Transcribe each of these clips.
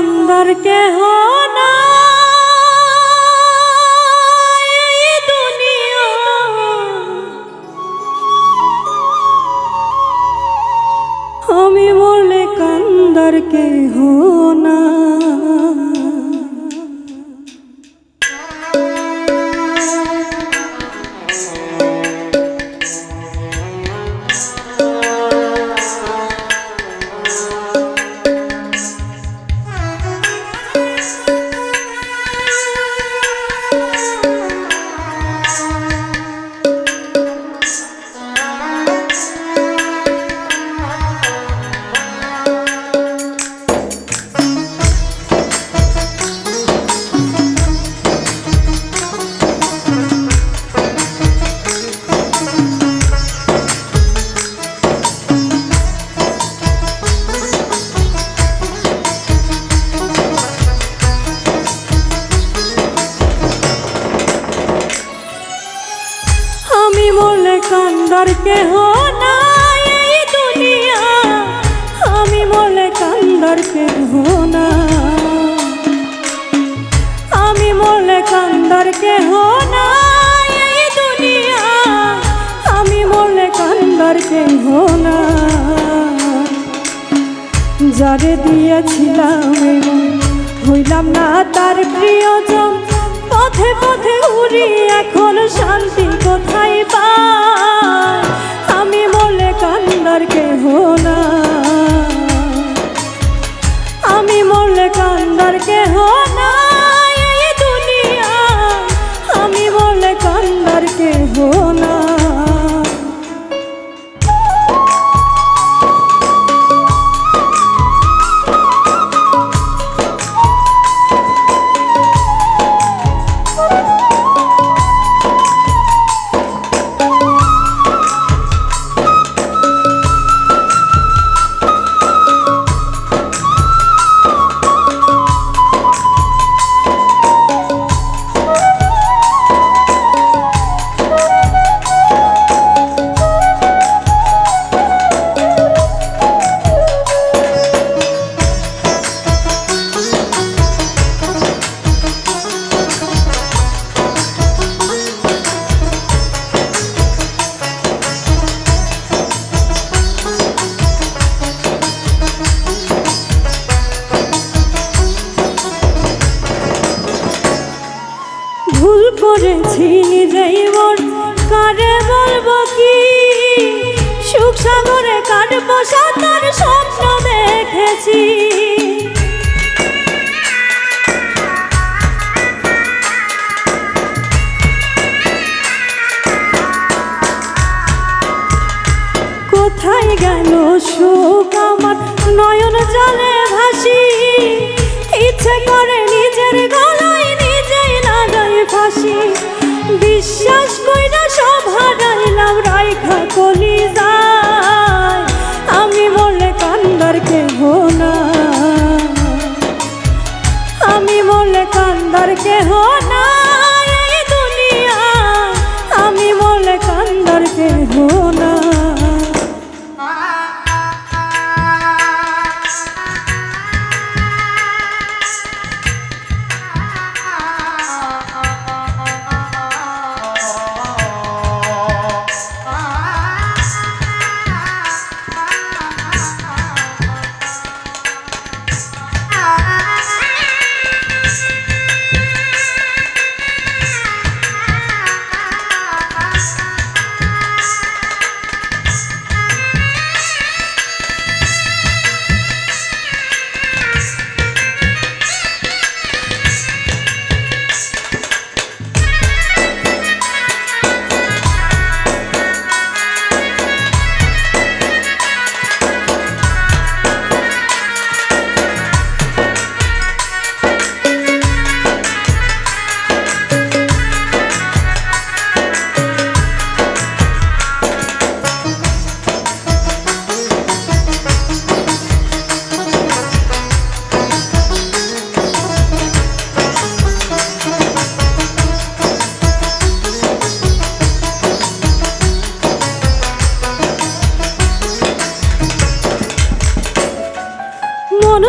আমি বললে কান্দার কেহ কান্দার কেহ আমি বললে কান্দার কেহ আমি বললে কান্দার কেহ না এই দুনিয়া। আমি বললে কান্দার কেহ না যারে দিয়েছিলাম হইলাম না তার প্রিয়জন পথে পথে উড়ি, এখন শান্তি কোথায় পাই আমি বলে কান্দার কেহ না আমি বললে কান্দার কেহ ভুল করেছি নিজেই মোর কারে বলব কি সুখ সাগরে কাটবো সাঁতার স্বপ্ন দেখেছি। কোথায় গেল সুখ আমার? নয়ন জলে ভাসি, ইচ্ছে করে কেহ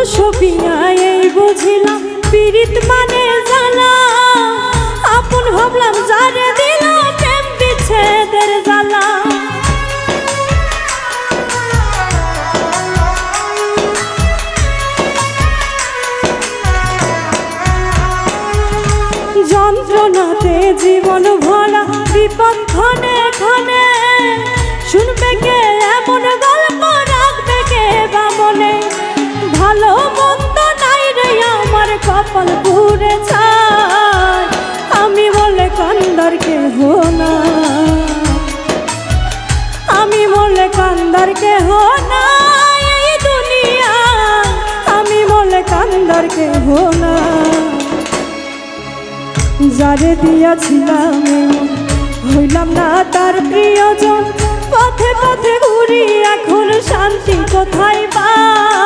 মনুষ্য বুঝিলাম, পীড়িত মানে জানা আপন ভাবলাম যারে দিল প্রেম বিচ্ছেদের জ্বালা। যন্ত্রণাতে জীবন ভরা বিপদ ক্ষণে ক্ষণে শুনবে কে এমন গল্প? কান্দার কে হো না। যারে দিয়াছিলাম ছিলাম হইলাম না তার প্রিয়জন। পথে পথে ঘুরি এখন শান্তি কোথায় পাই